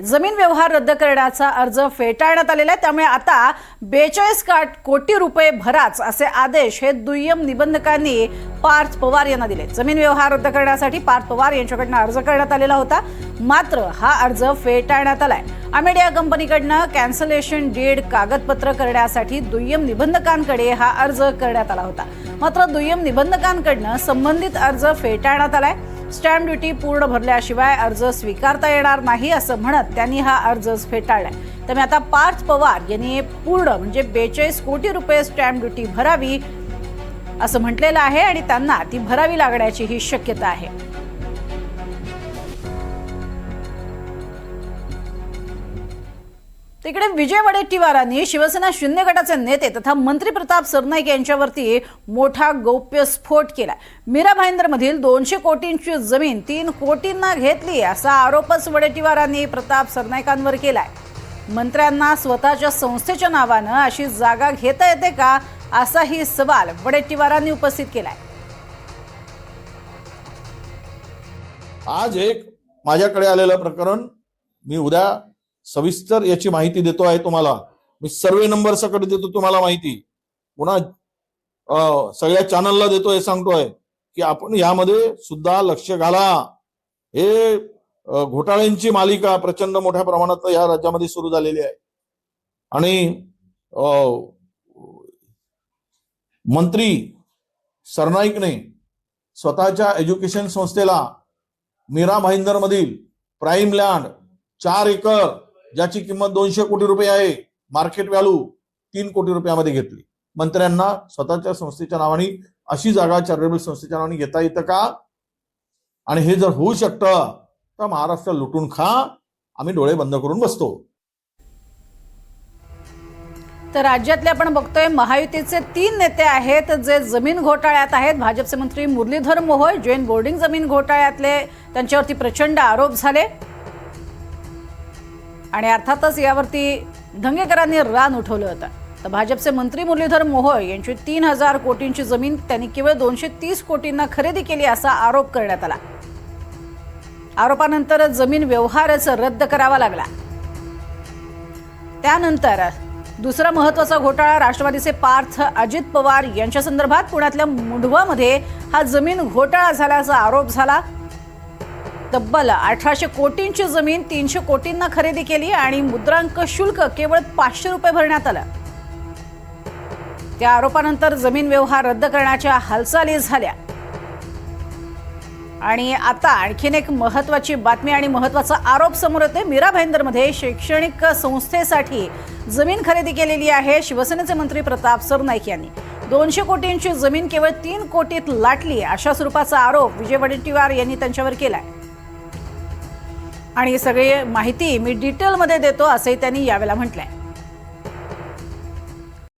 जमीन व्यवहार रद्द करण्याचा अर्ज फेटाळण्यात आलेला आहे. त्यामुळे आता बेचाळीस कोटी रुपये भराच असे आदेश हे दुय्यम निबंधकांनी पार्थ पवार यांना दिले जमीन व्यवहार रद्द करण्यासाठी पार्थ पवार यांच्याकडनं अर्ज करण्यात आलेला होता. मात्र हा अर्ज फेटाळण्यात आलाय. अमेडिया कंपनीकडनं कॅन्सलेशन डीड कागदपत्र करण्यासाठी दुय्यम निबंधकांकडे हा अर्ज करण्यात आला होता. मात्र दुय्यम निबंधकांकडनं संबंधित अर्ज फेटाळण्यात आलाय. स्टॅम्प ड्युटी पूर्ण भरल्याशिवाय अर्ज स्वीकारता येणार नाही असं म्हणत त्यांनी हा अर्ज फेटाळला त्यामुळे आता पार्थ पवार यांनी पूर्ण म्हणजे बेचाळीस कोटी रुपये स्टॅम्प ड्युटी भरावी असं म्हटलेलं आहे आणि त्यांना ती भरावी लागण्याची ही शक्यता आहे. तिकडे विजय वडेट्टीवारांनी शिवसेना शून्य गटाचे नेते तथा मंत्री प्रताप सरनाईक यांच्यावरती मोठा गौप्यस्फोट केला मीरा भाईंदरमधील दोनशे कोटींची जमीन तीन कोटींना घेतली असा आरोपच वडेट्टीवारांनी प्रताप सरनाईकांवर केलाय. मंत्र्यांना स्वतःच्या संस्थेच्या नावानं अशी जागा घेता येते का असाही सवाल वडेट्टीवारांनी उपस्थित केलाय. आज एक माझ्याकडे आलेलं प्रकरण मी उद्या सविस्तर याची माहिती देतो आहे तुम्हाला. मी सर्वे नंबर सकट देतो तुम्हाला माहिती. पुन्हा अं, सगळ्या चॅनलला देतोय सांगतोय की आपण यामध्ये सुद्धा लक्ष घाला. हे घोटाळ्यांची मालिका प्रचंड मोठ्या प्रमाणात या राज्यामध्ये सुरू झालेली आहे. आणि अं, मंत्री सरनाईकने स्वतःच्या एज्युकेशन संस्थेला मीरा भाईंदर मधील प्राईम लँड चार एकर ज्याची किंमत दोनशे कोटी रुपये आहे मार्केट व्हॅल्यू तीन कोटी रुपयामध्ये घेतली. मंत्र्यांना स्वतःच्या संस्थेच्या नावाने अशी जागा चॅरिटेबल संस्थेच्या नावाने घेता येतं का? आणि हे जर होऊ शकतं तर महाराष्ट्र लुटून खा आम्ही डोळे बंद करून बसतो. तर राज्यातले आपण बघतोय महायुतीचे तीन नेते आहेत जे जमीन घोटाळ्यात आहेत. भाजपचे मंत्री मुरलीधर मोहोळ जैन बोर्डिंग जमीन घोटाळ्यातले त्यांच्यावरती प्रचंड आरोप झाले. आणि अर्थातच यावरती धंगेकरांनी रान उठवलं होतं. तर भाजपचे मंत्री मुरलीधर मोहोळ यांची तीन हजार कोटींची जमीन त्यांनी केवळ दोनशे तीस कोटींना खरेदी केली असा आरोप करण्यात आला. आरोपानंतर जमीन व्यवहारच रद्द करावा लागला. त्यानंतर दुसरा महत्त्वाचा घोटाळा राष्ट्रवादीचे पार्थ अजित पवार यांच्या संदर्भात पुण्यातल्या मुंढवामध्ये हा जमीन घोटाळा झाल्याचा आरोप झाला. तब्बल अठराशे कोटींची जमीन तीनशे कोटींना खरेदी केली आणि मुद्रांक शुल्क केवळ पाचशे रुपये भरण्यात आलं. त्या आरोपानंतर जमीन व्यवहार रद्द करण्याच्या हालचाली झाल्या. आणि आता आणखीन एक महत्वाची बातमी आणि महत्त्वाचा आरोप समोर येते मीरा भाईंदरमध्ये शैक्षणिक संस्थेसाठी जमीन खरेदी केलेली आहे शिवसेनेचे मंत्री प्रताप सरनाईक यांनी. दोनशे कोटींची जमीन केवळ तीन कोटीत लाटली अशा स्वरूपाचा आरोप विजय वडेट्टीवार यांनी त्यांच्यावर केलाय. आणि सगळी माहिती मी डिटेलमध्ये देतो असंही त्यांनी यावेळेला म्हटलंय.